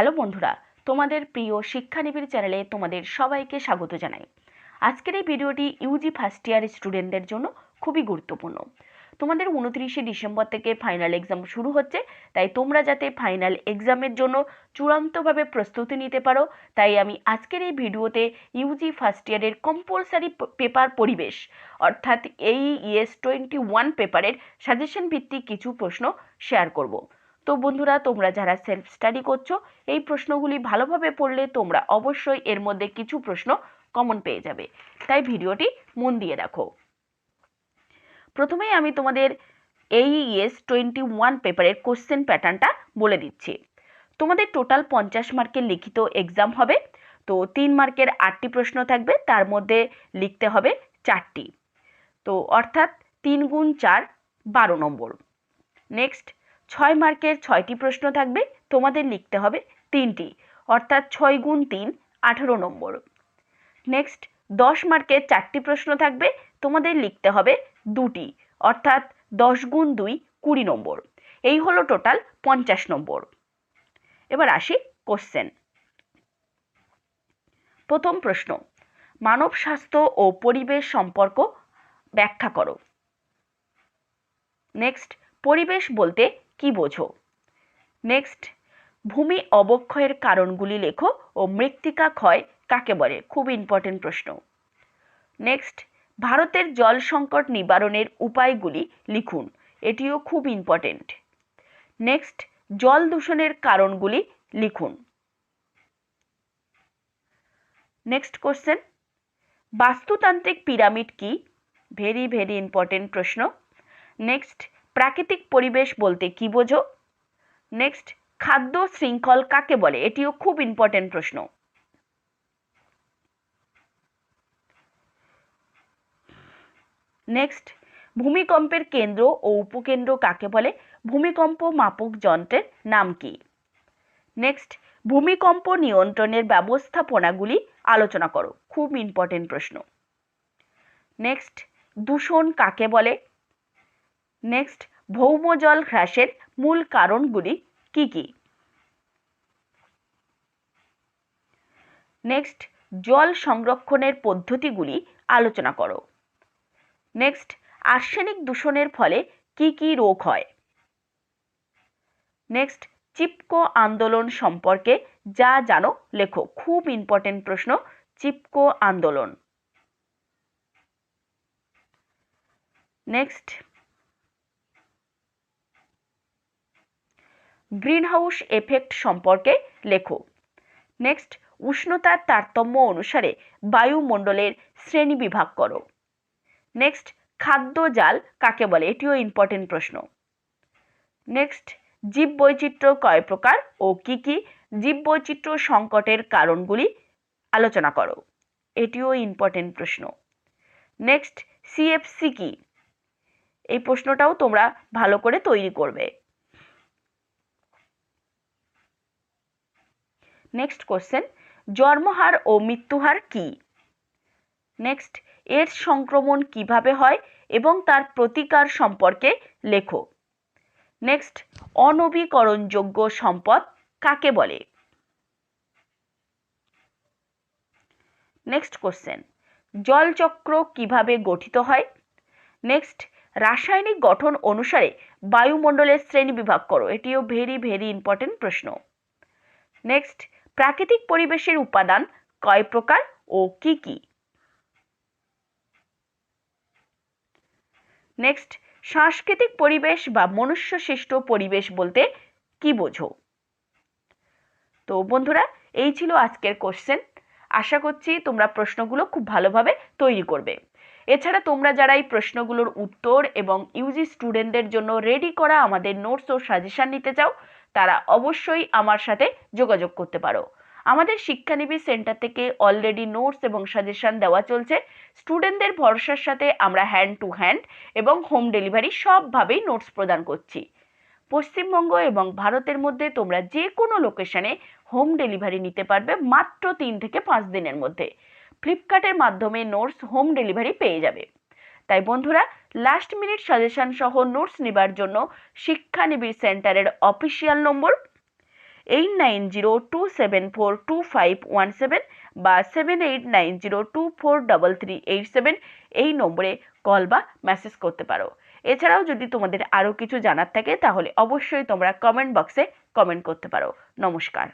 Hello বন্ধুরা, তোমাদের প্রিয় শিক্ষানিবিড় চ্যানেলে তোমাদের সবাইকে স্বাগত জানাই। আজকের এই ভিডিওটি ইউজি ফার্স্ট ইয়ার স্টুডেন্টদের জন্য খুবই গুরুত্বপূর্ণ। তোমাদের উনত্রিশে ডিসেম্বর থেকে ফাইনাল এক্সাম শুরু হচ্ছে, তাই তোমরা যাতে ফাইনাল এক্সামের জন্য চূড়ান্তভাবে প্রস্তুতি নিতে পারো, তাই আমি আজকের এই ভিডিওতে ইউজি ফার্স্ট ইয়ারের কম্পালসারি পেপার পরিবেশ, অর্থাৎ এই ইএস টোয়েন্টি ওয়ান পেপারের সাজেশন ভিত্তিক কিছু প্রশ্ন শেয়ার করব। তো বন্ধুরা, তোমরা যারা সেলফ স্টাডি করছ, এই প্রশ্নগুলি ভালোভাবে পড়লে তোমরা অবশ্যই এর মধ্যে কিছু প্রশ্ন কমন পেয়ে যাবে। তাই ভিডিওটি মন দিয়ে রাখো প্রথমেই আমি তোমাদের এই ইএস টোয়েন্টি ওয়ান পেপারের কোশ্চেন প্যাটার্নটা বলে দিচ্ছি। তোমাদের টোটাল পঞ্চাশ মার্কের লিখিত এক্সাম হবে, তো তিন মার্কের আটটি প্রশ্ন থাকবে, তার মধ্যে লিখতে হবে চারটি। তো অর্থাৎ তিন গুণ চার, বারো নম্বর। নেক্সট ছয় মার্কের ছয়টি প্রশ্ন থাকবে, তোমাদের লিখতে হবে তিনটি, অর্থাৎ ছয় গুণ তিন, আঠেরো নম্বর। নেক্সট দশ মার্কের চারটি প্রশ্ন থাকবে, তোমাদের লিখতে হবে দুটি, অর্থাৎ দশ গুণ দুই, কুড়ি নম্বর। এই হলো টোটাল পঞ্চাশ নম্বর। এবার আসি কোশ্চেন প্রথম প্রশ্ন, মানব স্বাস্থ্য ও পরিবেশ সম্পর্ক ব্যাখ্যা করো। নেক্সট পরিবেশ বলতে কি বোঝো? নেক্সট ভূমি অবক্ষয়ের কারণগুলি লেখো ও মৃত্তিকা ক্ষয় কাকে বলে? খুব ইম্পর্টেন্ট প্রশ্ন। নেক্সট ভারতের জল সংকট নিবারণের উপায়গুলি লিখুন, এটিও খুব ইম্পর্টেন্ট নেক্সট জল দূষণের কারণগুলি লিখুন। নেক্সট কোশ্চেন বাস্তুতান্ত্রিক পিরামিড কি? ভেরি ভেরি ইম্পর্টেন্ট প্রশ্ন। নেক্সট প্রাকৃতিক পরিবেশ বলতে কি বোঝো? নেক্সট খাদ্য শৃঙ্খল কাকে বলে? এটিও খুব ইম্পর্টেন্ট প্রশ্ন। নেক্সট ভূমিকম্পের কেন্দ্র ও উপকেন্দ্র কাকে বলে? ভূমিকম্প মাপক যন্ত্রের নাম কি? নেক্সট ভূমিকম্প নিয়ন্ত্রণের ব্যবস্থাপনাগুলি আলোচনা করো। খুব ইম্পর্টেন্ট প্রশ্ন। নেক্সট দূষণ কাকে বলে? নেক্সট ভৌমজল হ্রাসের মূল কারণগুলি কি কি? নেক্সট জল সংরক্ষণের পদ্ধতিগুলি আলোচনা করো। নেক্সট আর্সেনিক দূষণের ফলে কি কি রোগ হয়? নেক্সট চিপকো আন্দোলন সম্পর্কে যা জানো, লেখো। খুব ইম্পর্টেন্ট প্রশ্ন, চিপকো আন্দোলন। নেক্সট গ্রিনহাউস এফেক্ট সম্পর্কে লেখো। নেক্সট, উষ্ণতার তারতম্য অনুসারে বায়ুমণ্ডলের শ্রেণি বিভাগ করো। নেক্সট, খাদ্য জাল কাকে বলে? এটিও ইম্পর্টেন্ট প্রশ্ন। নেক্সট, জীববৈচিত্র্য কয় প্রকার ও কি কি জীববৈচিত্র্য সংকটের কারণগুলি আলোচনা করো। এটিও ইম্পর্টেন্ট প্রশ্ন। নেক্সট সিএফসি কি? এই প্রশ্নটাও তোমরা ভালো করে তৈরি করবে। নেক্সট কোশ্চেন জন্মহার ও মৃত্যুহার কি? নেক্সট এর সংক্রমণ কীভাবে হয় এবং তার প্রতিকার সম্পর্কে লেখো। নেক্সট অনবীকরণযোগ্য সম্পদ কাকে বলে? নেক্সট কোশ্চেন জলচক্র কীভাবে গঠিত হয়? নেক্সট রাসায়নিক গঠন অনুসারে বায়ুমণ্ডলের শ্রেণি বিভাগ করো। এটিও ভেরি ভেরি ইম্পর্টেন্ট প্রশ্ন। নেক্সট প্রাকৃতিক পরিবেশের উপাদান কয় প্রকার ও কি কি? নেক্সট সাংস্কৃতিক পরিবেশ বা মনুষ্য সৃষ্ট পরিবেশ বলতে কি বোঝো? তো বন্ধুরা, এই ছিল আজকের কোশ্চেন আশা করছি তোমরা প্রশ্নগুলো খুব ভালোভাবে তৈরি করবে। এছাড়া তোমরা যারা এই প্রশ্নগুলোর উত্তর এবং ইউজি স্টুডেন্টদের জন্য রেডি করা আমাদের নোটস ও সাজেশন নিতে চাও তারা অবশ্যই আমার সাথে যোগাযোগ করতে পারো। আমাদের শিক্ষানিবিড় সেন্টার থেকে অলরেডি নোটস এবং সাজেশন দেওয়া চলছে। স্টুডেন্টদের ভরসার সাথে আমরা হ্যান্ড টু হ্যান্ড এবং হোম ডেলিভারি সবভাবেই নোটস প্রদান করছি। পশ্চিমবঙ্গ এবং ভারতের মধ্যে তোমরা যে কোনো লোকেশনে হোম ডেলিভারি নিতে পারবে মাত্র তিন থেকে পাঁচ দিনের মধ্যে। ফ্লিপকার্টের মাধ্যমে নোটস হোম ডেলিভারি পেয়ে যাবে। তাই বন্ধুরা লাস্ট মিনিট সাজেশন সহ নোটস নেবার জন্য শিক্ষানিবিড় সেন্টারের official number eight nine zero two seven four two five one seven বা seven eight nine zero two four double three eight seven এই নম্বরে কল বা মেসেজ করতে পারো। এছাড়াও যদি তোমাদের আরও কিছু জানার থাকে, তাহলে অবশ্যই তোমরা কমেন্ট বক্সে কমেন্ট করতে পারো। নমস্কার।